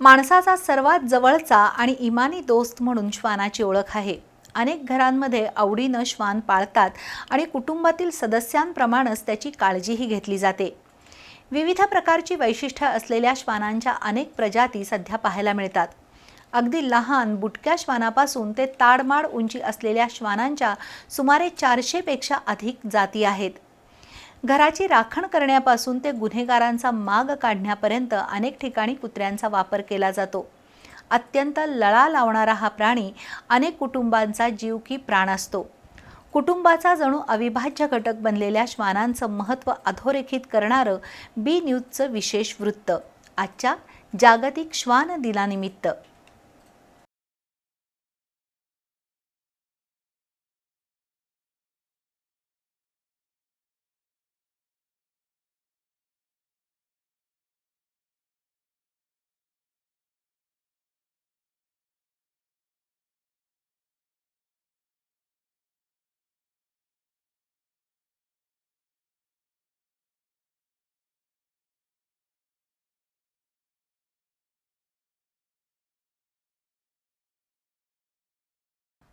माणसाचा सर्वात जवळचा आणि इमानी दोस्त म्हणून श्वानाची ओळख आहे. अनेक घरांमध्ये आवडीनं श्वान पाळतात आणि कुटुंबातील सदस्यांप्रमाणेच त्याची काळजीही घेतली जाते. विविध प्रकारची वैशिष्ट्य असलेल्या श्वानांच्या अनेक प्रजाती सध्या पाहायला मिळतात. अगदी लहान बुटक्या श्वानापासून ते ताडमाड उंची असलेल्या श्वानांच्या सुमारे चारशेपेक्षा अधिक जाती आहेत. घराची राखण करण्यापासून ते गुन्हेगारांचा माग काढण्यापर्यंत अनेक ठिकाणी कुत्र्यांचा वापर केला जातो. अत्यंत लळा लावणारा हा प्राणी अनेक कुटुंबांचा जीव की प्राण असतो. कुटुंबाचा जणू अविभाज्य घटक बनलेल्या श्वानांचं महत्त्व अधोरेखित करणारं बी न्यूजचं विशेष वृत्त. आजच्या जागतिक श्वान दिनानिमित्त.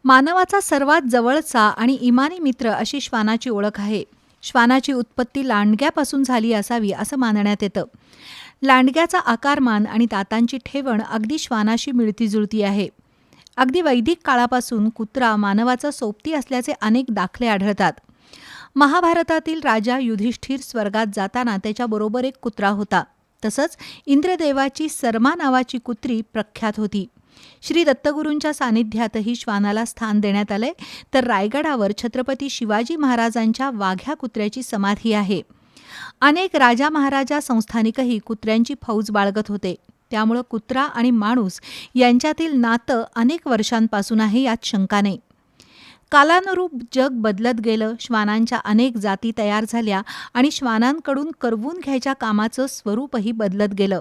मानवाचा सर्वात जवळचा आणि इमानी मित्र अशी श्वानाची ओळख आहे. श्वानाची उत्पत्ती लांडग्यापासून झाली असावी असं मानण्यात येतं. लांडग्याचा आकारमान आणि दातांची ठेवण अगदी श्वानाशी मिळतीजुळती आहे. अगदी वैदिक काळापासून कुत्रा मानवाचा सोबती असल्याचे अनेक दाखले आढळतात. महाभारतातील राजा युधिष्ठिर स्वर्गात जाताना त्याच्याबरोबर एक कुत्रा होता. तसंच इंद्रदेवाची सरमा नावाची कुत्री प्रख्यात होती. श्री दत्तगुरूंच्या सानिध्यातही श्वानाला स्थान देण्यात आलंय. तर रायगडावर छत्रपती शिवाजी महाराजांच्या वाघ्या कुत्र्याची समाधी आहे. अनेक राजा महाराजा संस्थानिकही कुत्र्यांची फौज बाळगत होते. त्यामुळं कुत्रा आणि माणूस यांच्यातील नातं अनेक वर्षांपासून आहे यात शंका नाही. कालानुरूप जग बदलत गेलं श्वानांच्या अनेक जाती तयार झाल्या आणि श्वानांकडून करवून घ्यायच्या कामाचं स्वरूपही बदलत गेलं.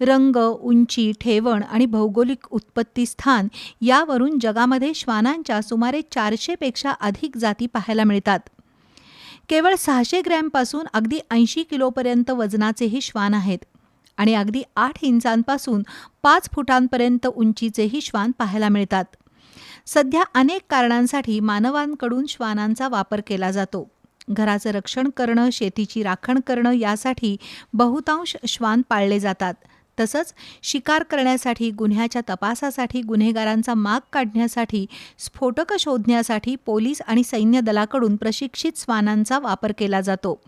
रंग उंची ठेवण आणि भौगोलिक उत्पत्ती स्थान यावरून जगामध्ये श्वानांच्या सुमारे चारशेपेक्षा अधिक जाती पाहायला मिळतात. केवळ सहाशे ग्रॅमपासून अगदी ऐंशी किलोपर्यंत वजनाचेही श्वान आहेत आणि अगदी आठ इंचांपासून पाच फुटांपर्यंत उंचीचेही श्वान पाहायला मिळतात. सध्या अनेक कारणांसाठी मानवांकडून श्वानांचा वापर केला जातो. घराचं रक्षण करणं शेतीची राखण करणं यासाठी बहुतांश श्वान पाळले जातात. तसंच शिकार करण्यासाठी गुन्ह्याच्या तपासासाठी गुन्हेगारांचा माग काढण्यासाठी स्फोटकं शोधण्यासाठी पोलीस आणि सैन्य दलाकडून प्रशिक्षित श्वानांचा वापर केला जातो.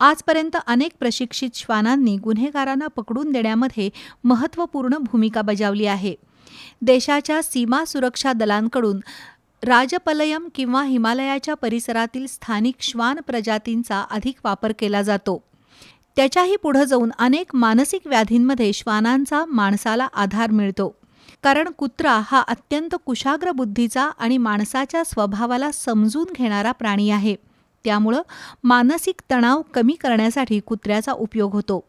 आजपर्यंत अनेक प्रशिक्षित श्वानांनी गुन्हेगारांना पकडून देण्यामध्ये महत्त्वपूर्ण भूमिका बजावली आहे. देशाच्या सीमा सुरक्षा दलांकडून राजपलयम किंवा हिमालयाच्या परिसरातील स्थानिक श्वान प्रजातींचा अधिक वापर केला जातो. त्याच्याही पुढं जाऊन अनेक मानसिक व्याधींमध्ये श्वानांचा माणसाला आधार मिळतो. कारण कुत्रा हा अत्यंत कुशाग्र बुद्धीचा आणि माणसाच्या स्वभावाला समजून घेणारा प्राणी आहे. त्यामुळं मानसिक तणाव कमी करण्यासाठी कुत्र्याचा उपयोग होतो.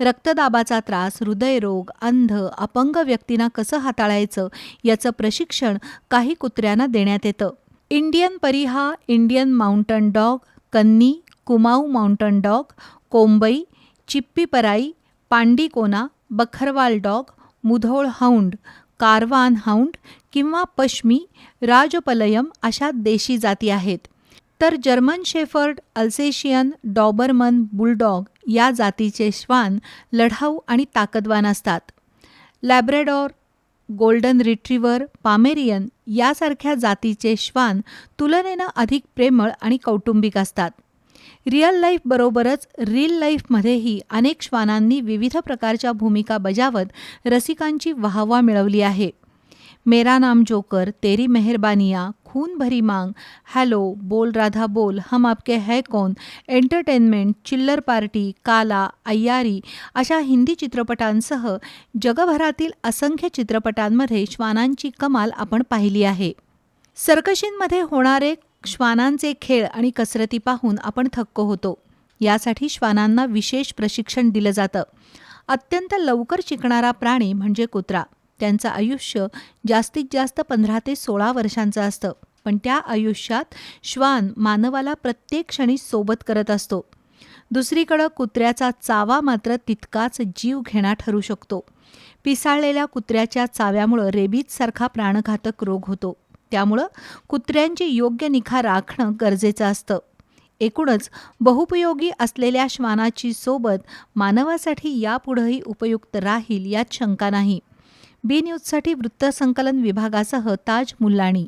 रक्तदाबाचा त्रास हृदयरोग अंध अपंग व्यक्तींना कसं हाताळायचं याचं प्रशिक्षण काही कुत्र्यांना देण्यात येतं. Indian Pariah Indian mountain dog Kanni Kumaon mountain dog Kombai Chippiparai Pandikona Bakharwal dog Mudhol hound Karwan hound किंवा पश्मी राजपलयम अशा देशी जाती आहेत. तर German shepherd Alsatian Doberman bulldog या जातीचे श्वान लढाऊ आणि ताकदवान असतात. लॅब्रेडॉर गोल्डन रिट्रीवर पामेरियन यासारख्या जातीचे श्वान तुलनेनं अधिक प्रेमळ आणि कौटुंबिक असतात. रिअल लाईफबरोबरच रील लाईफमध्येही अनेक श्वानांनी विविध प्रकारच्या भूमिका बजावत रसिकांची वाहवा मिळवली आहे. मेरा नाम जोकर तेरी मेहरबानिया खून भरी मांग हॅलो बोल राधा बोल हम आपके है कौन एंटरटेनमेंट चिल्लर पार्टी काला अय्यारी अशा हिंदी चित्रपटांसह जगभरातील असंख्य चित्रपटांमध्ये श्वानांची कमाल आपण पाहिली आहे. सर्कशींमध्ये होणारे श्वानांचे खेळ आणि कसरती पाहून आपण थक्क होतो. यासाठी श्वानांना विशेष प्रशिक्षण दिलं जातं. अत्यंत लवकर शिकणारा प्राणी म्हणजे कुत्रा. त्यांचं आयुष्य जास्तीत जास्त पंधरा ते सोळा वर्षांचं असतं. पण त्या आयुष्यात श्वान मानवाला प्रत्येक क्षणी सोबत करत असतो. दुसरीकडं कुत्र्याचा चावा मात्र तितकाच जीव घेणा ठरू शकतो. पिसाळलेल्या कुत्र्याच्या चाव्यामुळं रेबीजसारखा प्राणघातक रोग होतो. त्यामुळं कुत्र्यांची योग्य निखा राखणं गरजेचं असतं. एकूणच बहुपयोगी असलेल्या श्वानाची सोबत मानवासाठी यापुढंही उपयुक्त राहील यात शंका नाही. बी न्यूजसाठी वृत्तसंकलन विभागासह ताज मुल्लाणी